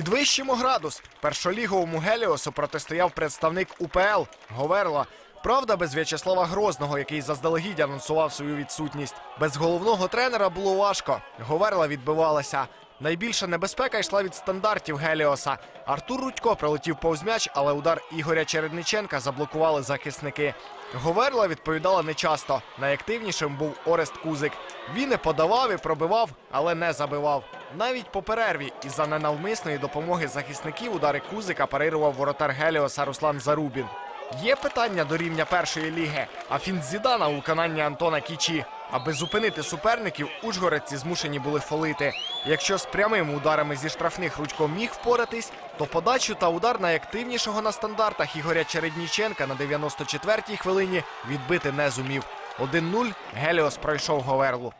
Підвищимо градус. Першоліговому Геліосу протистояв представник УПЛ Говерла. Правда, без В'ячеслава Грозного, який заздалегідь анонсував свою відсутність. Без головного тренера було важко. Говерла відбивалася. Найбільша небезпека йшла від стандартів Геліоса. Артур Рудько прилетів повз м'яч, але удар Ігоря Чередниченка заблокували захисники. Говерла відповідала нечасто. Найактивнішим був Орест Кузик. Він і подавав, і пробивав, але не забивав. Навіть по перерві із-за ненавмисної допомоги захисників удари Кузика парирував воротар Геліоса Руслан Зарубін. Є питання до рівня першої ліги, а фінт Зідана у виконанні Антона Кічі. Аби зупинити суперників, ужгородці змушені були фолити. Якщо з прямими ударами зі штрафних Рудько міг впоратись, то подачу та удар найактивнішого на стандартах Ігоря Чередніченка на 94-й хвилині відбити не зумів. 1-0 Геліос пройшов Говерлу.